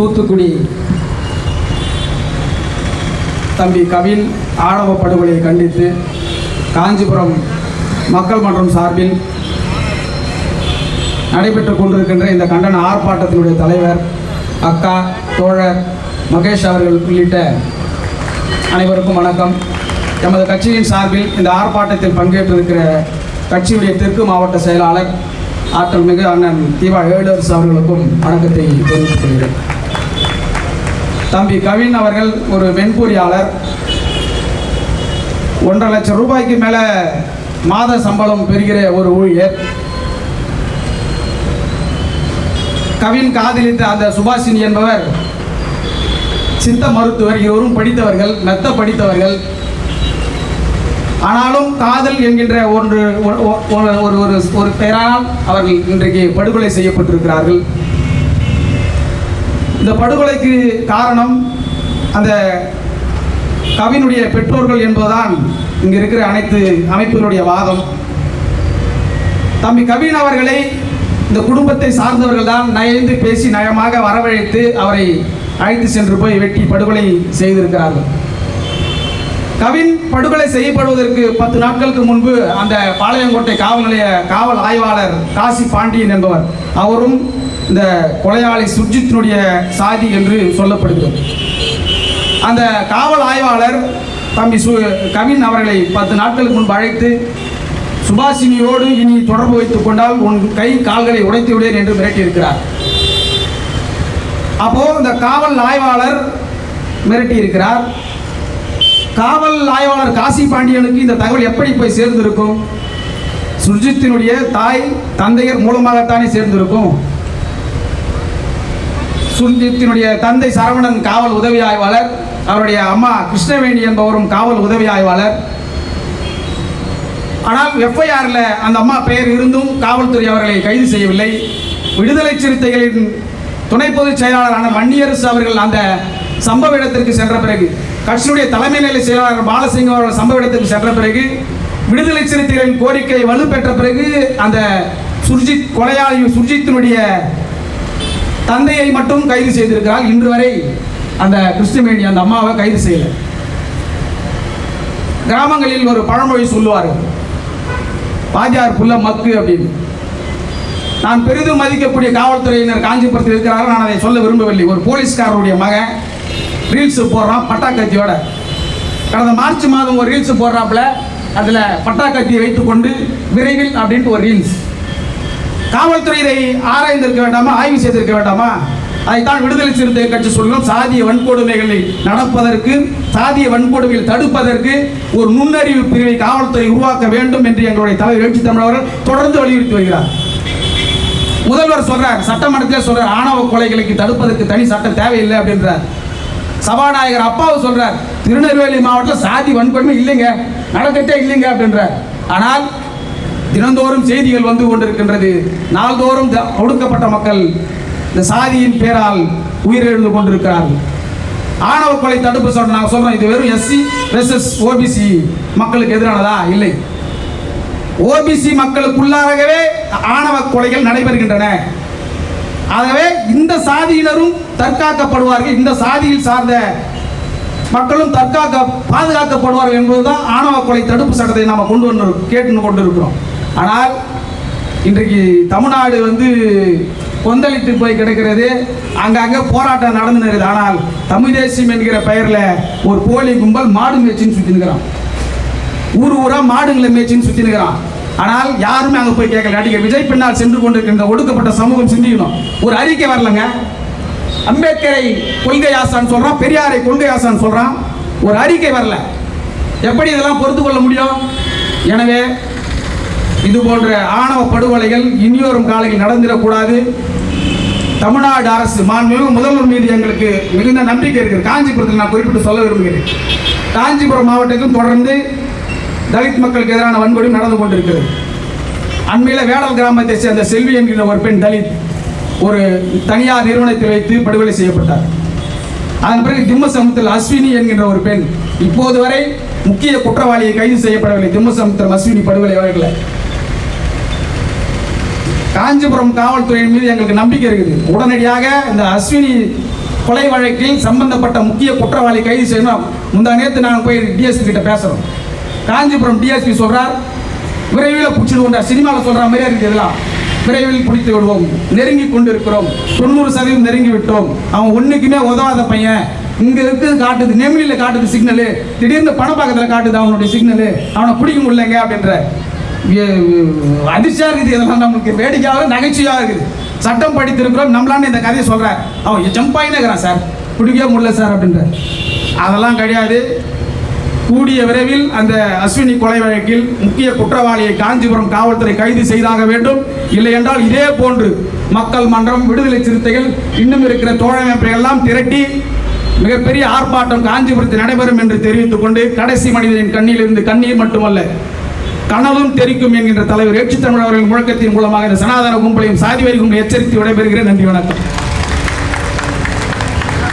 தூத்துக்குடி தம்பி கவின் ஆணவ படுகொலையை கண்டித்து காஞ்சிபுரம் மக்கள் மன்றம் சார்பில் நடைபெற்றுக் கொண்டிருக்கின்ற இந்த கண்டன ஆர்ப்பாட்டத்தினுடைய தலைவர் அக்கா தோழர் மகேஷ் அவர்கள் உள்ளிட்ட அனைவருக்கும் வணக்கம். எமது கட்சியின் சார்பில் இந்த ஆர்ப்பாட்டத்தில் பங்கேற்றிருக்கிற கட்சியுடைய தெற்கு மாவட்ட செயலாளர் ஆற்றல் மிகு அண்ணன் தீபா ஏழர்ஸ் அவர்களுக்கும் வணக்கத்தை தெரிவித்துக் கொள்கிறேன். தம்பி கவின் அவர்கள் ஒரு மென்பொறியாளர். ஒன்றரை லட்சம் ரூபாய்க்கு மேலே மாத சம்பளம் பெறுகிற ஒரு ஊழியர். கவின் காதலித்த அந்த சுபாஷினி என்பவர் சித்த மருத்துவர். இருவரும் படித்தவர்கள் மெத்த படித்தவர்கள். ஆனாலும் காதல் என்கின்ற ஒன்று ஒ- ஒரு ஒரு ஒரு பெயரால் அவர்கள் இன்றைக்கு படுகொலை செய்யப்பட்டிருக்கிறார்கள். இந்த படுகொலைக்கு காரணம் அந்த கவினுடைய பெற்றோர்கள் என்பதுதான் இங்கு இருக்கிற அனைத்து அமைப்புகளுடைய வாதம். தம்பி கவின் அவர்களை இந்த குடும்பத்தை சார்ந்தவர்கள் தான் நயந்து பேசி நயமாக வரவழைத்து அவரை அழைத்து சென்று போய் வெட்டி படுகொலை செய்திருக்கிறார்கள். கவின் படுகொலை செய்யப்படுவதற்கு பத்து நாட்களுக்கு முன்பு அந்த பாளையங்கோட்டை காவல் நிலைய காவல் ஆய்வாளர் காசி பாண்டியன் என்பவர் அவரும் இந்த கொலையாளி சுர்ஜித்தினுடைய சாதி என்று சொல்லப்படுகிறது. அந்த காவல் ஆய்வாளர் தம்பி சு கவின் அவர்களை பத்து நாட்களுக்கு முன்பு அழைத்து சுபாஷினியோடு இனி தொடர்பு வைத்துக் கொண்டால் உன் கை கால்களை உடைத்து விடுவேன் என்று மிரட்டியிருக்கிறார். அப்போ இந்த காவல் ஆய்வாளர் மிரட்டியிருக்கிறார். காவல் ஆய்வாளர் காசி பாண்டியனுக்கு இந்த தகவல் எப்படி போய் சேர்ந்திருக்கும்? சுர்ஜித்தினுடைய தாய் தந்தையர் மூலமாகத்தானே சேர்ந்திருக்கும்? சுர்ஜித்தினுடைய தந்தை சரவணன் காவல் உதவி ஆய்வாளர் அவருடைய அம்மா கிருஷ்ணவேணி என்பவரும் காவல் உதவி ஆய்வாளர். ஆனால் எஃப்ஐஆரில் அந்த அம்மா பெயர் இருந்தும் காவல்துறை அவர்களை கைது செய்யவில்லை. விடுதலை சிறுத்தைகளின் துணை பொதுச் செயலாளரான வன்னியரசு அவர்கள் அந்த சம்பவ இடத்திற்கு சென்ற பிறகு கட்சியினுடைய தலைமை நிலை செயலாளர் பாலசிங்கம் அவர்கள் சம்பவ இடத்துக்கு சென்ற பிறகு விடுதலை சிறுத்தைகளின் கோரிக்கை வலுப்பெற்ற பிறகு அந்த சுர்ஜித் கொலையாளி சுர்ஜித்தினுடைய தந்தையை மட்டும் கைது செய்திருக்கிறார். இன்று வரை அந்த கிறிஸ்துமேனி அந்த அம்மாவை கைது செய்யல. கிராமங்களில் ஒரு பழமொழி சொல்லுவார்கள் பாஜார் புள்ள மக்கு அப்படின்னு. நான் பெரிதும் மதிக்கக்கூடிய காவல்துறையினர் காஞ்சிபுரத்தில் இருக்கிறார்கள். நான் அதை சொல்ல விரும்பவில்லை. ஒரு போலீஸ்காரருடைய மகன் ரீல்ஸ் போடுறான் பட்டாக்கத்தியோட. கடந்த மார்ச் மாதம் ஒரு ரீல்ஸ் போடுறாப்புல அதில் பட்டாக்கத்தியை வைத்துக்கொண்டு விரைவில் அப்படின்ட்டு ஒரு ரீல்ஸ் காவல்துறை இதை ஆராய்ந்திருக்க வேண்டாமா ஆய்வு செய்திருக்க வேண்டாமா? அதைத்தான் விடுதலை சிறுத்தை கட்சி சொல்கிறோம் சாதிய வன்கொடுமைகளை நடப்பதற்கு சாதிய வன்கொடுமைகளை தடுப்பதற்கு ஒரு நுண்ணறிவு பிரிவை காவல்துறை உருவாக்க வேண்டும் என்று எங்களுடைய தலைவர் எழுச்சி தமிழர்கள் தொடர்ந்து வலியுறுத்தி வருகிறார். முதல்வர் சொல்றார் சட்டமன்றத்தில் சொல்றார் ஆணவ கொலைகளுக்கு தடுப்பதற்கு தனி சட்டம் தேவையில்லை அப்படின்றார். சபாநாயகர் அப்பாவு சொல்றார் திருநெல்வேலி மாவட்டத்தில் சாதி வன்கொடுமை இல்லைங்க நடக்கட்டே இல்லைங்க அப்படின்றார். ஆனால் தினந்தோறும் செய்திகள் வந்து கொண்டிருக்கின்றது. நாள்தோறும் கொடுக்கப்பட்ட ஒடுக்கப்பட்ட மக்கள் இந்த சாதியின் பேரால் உயிரிழந்து கொண்டிருக்கிறார்கள். ஆணவ கொலை தடுப்பு சட்டம் நாங்கள் சொல்றோம் இது வெறும் எஸ்சி எஸ்எஸ் ஓபிசி மக்களுக்கு எதிரானதா? இல்லை. ஓபிசி மக்களுக்குள்ளாகவே ஆணவ கொலைகள் நடைபெறுகின்றன. ஆகவே இந்த சாதியினரும் தற்காக்கப்படுவார்கள். இந்த சாதியில் சார்ந்த மக்களும் தற்காக்க பாதுகாக்கப்படுவார்கள் என்பதுதான் ஆணவ கொலை தடுப்பு சட்டத்தை நாம் கொண்டு வந்து கேட்டு கொண்டிருக்கிறோம் ஆனால் இன்றைக்கு தமிழ்நாடு வந்து கொந்தளித்து போய் கிடக்கிறது. அங்கங்கே போராட்டம் நடந்து இருக்குது ஆனால் தமிழ் தேசியம் என்கிற பெயரில் ஒரு போலி கும்பல் மாடு மேய்ச்சின்னு சுற்றினுக்கிறான் ஊர் ஊரா மாடுங்களை மேய்ச்சின்னு சுற்றினுக்கிறான் ஆனால் யாருமே அங்கே போய் கேட்கல. நடிகர் விஜய் பின்னால் சென்று கொண்டிருக்கின்ற ஒடுக்கப்பட்ட சமூகம் சிந்திக்கணும். ஒரு அறிக்கை வரலங்க. அம்பேத்கரை கொள்கை ஆசான் சொல்கிறான் பெரியாரை கொள்கை ஆசான் சொல்கிறான் ஒரு அறிக்கை வரல. எப்படி இதெல்லாம் பொறுத்து கொள்ள முடியும்? எனவே இது போன்ற ஆணவ படுகொலைகள் இனியோரும் காலையில் நடந்துடக்கூடாது. தமிழ்நாடு அரசு மாண்புமிகு முதல்வர் மீது எங்களுக்கு மிகுந்த நம்பிக்கை இருக்குது. காஞ்சிபுரத்தில் நான் குறிப்பிட்டு சொல்ல விரும்புகிறேன். காஞ்சிபுரம் மாவட்டத்திலும் தொடர்ந்து தலித் மக்களுக்கு எதிரான வன்கொடுமை நடந்து கொண்டிருக்கிறது. அண்மையில் வேடல் கிராமத்தை சேர்ந்த செல்வி என்கிற ஒரு பெண் தலித். ஒரு தனியார் நிறுவனத்தில் வைத்து படுகொலை செய்யப்பட்டார். அதன் பிறகு திம்மசமுத்திரத்தில் அஸ்வினி என்கின்ற ஒரு பெண் இப்போது வரை முக்கிய குற்றவாளியை கைது செய்யப்படவில்லை. திம்மசமுத்திரம் அஸ்வினி படுகொலை வழக்கில் காஞ்சிபுரம் காவல்துறையின் மீது எங்களுக்கு நம்பிக்கை இருக்குது. உடனடியாக இந்த அஸ்வினி கொலை வழக்கில் சம்பந்தப்பட்ட முக்கிய குற்றவாளி கைது செய்யணும் முந்தா நேற்று நாங்கள் போய் டிஎஸ்பி கிட்ட பேசுகிறோம் காஞ்சிபுரம் டிஎஸ்பி சொல்கிறார் விரைவில் பிடிச்சிடுவோம் சினிமாவில் சொல்கிற மாதிரியே இருக்குது இதெல்லாம்? விரைவில் பிடித்து விடுவோம். நெருங்கி கொண்டு இருக்கிறோம் தொண்ணூறு சதவீதம் நெருங்கி விட்டோம். அவன் ஒன்றுக்குமே உதவாத பையன். இங்கே இருக்குது காட்டுது. நெமிலியில காட்டுது சிக்னலு. திடீர்னு பணப்பாக்கத்தில் காட்டுது அவனுடைய சிக்னலு. அவனை பிடிக்க முடியலங்க அப்படின்ற அதிர்ச்சியாக இருக்குது இதெல்லாம் நம்மளுக்கு. வேடிக்கையாக நகைச்சுவையாக இருக்குது. சட்டம் படித்திருக்கிறோம். நம்மளான்னு இந்த கதையை சொல்கிறேன் அவன் ஜம்ப் ஆகினேக்கிறான் சார். பிடிக்கவே முடியல சார் அப்படின்ற அதெல்லாம் கிடையாது. கூடிய விரைவில் அந்த அஸ்வினி கொலை வழக்கில் முக்கிய குற்றவாளியை காஞ்சிபுரம் காவல்துறை கைது செய்தாக வேண்டும். இல்லை என்றால் இதே போன்று மக்கள் மன்றம் விடுதலை சிறுத்தைகள் இன்னும் இருக்கிற தோழமைப்பை எல்லாம் திரட்டி மிகப்பெரிய ஆர்ப்பாட்டம் காஞ்சிபுரத்தில் நடைபெறும் என்று தெரிவித்துக் கொண்டு கடைசி மனிதனின் கண்ணிலிருந்து கண்ணீர் மட்டுமல்ல கனலும் தெரிக்கும் என்கின்ற தலைவர் எட்சி தமிழ் அவர்களின் முழக்கத்தின் மூலமாக இந்த சனாதன கும்பலையும் சாதி வரி கும்பலை எச்சரித்து விடைபெறுகிறேன். நன்றி வணக்கம்.